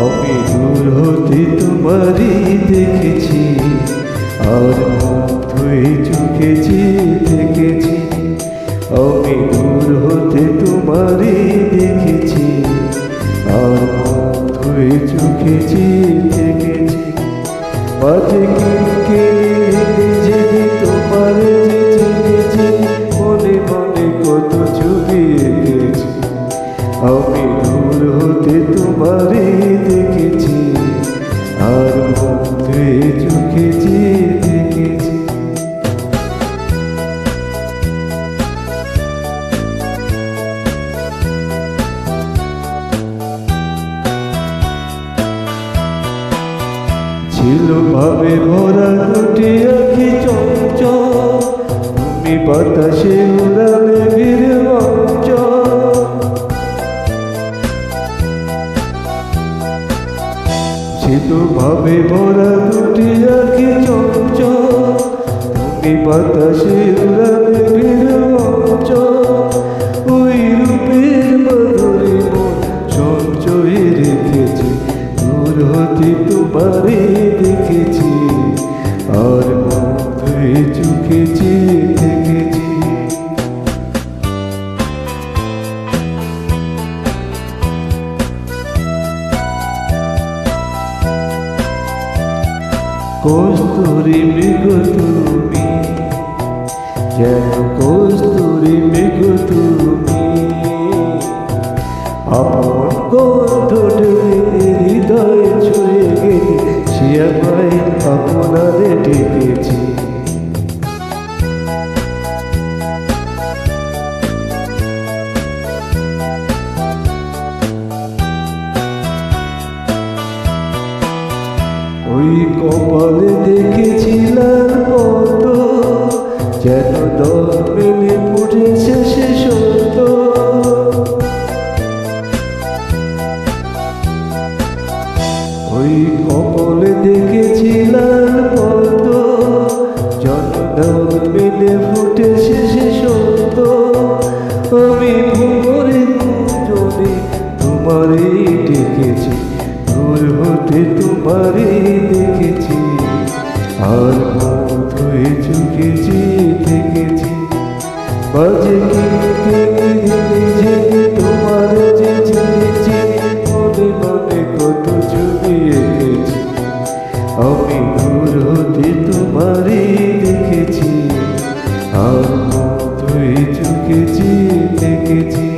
আমি দূর হতে তোমারই দেখেছি, আর ধুয়ে চুকেছি, দেখেছি। আমি দূর হতে তোমারই দেখেছি, আর ধুয়ে চুকেছি, দেখেছি। মাঝে কে যে তোমার ছিল ভাবে ভরা দুটি আখি চঞ্চল। তুমি বাতাসে উড়ালে বীর অঞ্চল ছিল ভাবে ভরা দুটি আখি চঞ্চল। তুমি বাতাসে উড়ালে বীর অঞ্চল কস্তুরি মৃগ তুমি। যেন কস্তুরি মৃগ তুমি? আপন গন্ধ ওই কপালে দেখেছিলাম কত। যেন দল মিলে ফুটেছে সে সত্য। আমি ভোরে যদি তোমারই ডেকেছি। দূর হতে তোমারই দেখেছি। আর মধুয়ে চুকেছি, দেখেছি। বাজে কিন্তু আমি দূর হতে তোমারই দেখেছি? আর মধুয়ে চুকেছি দেখেছি।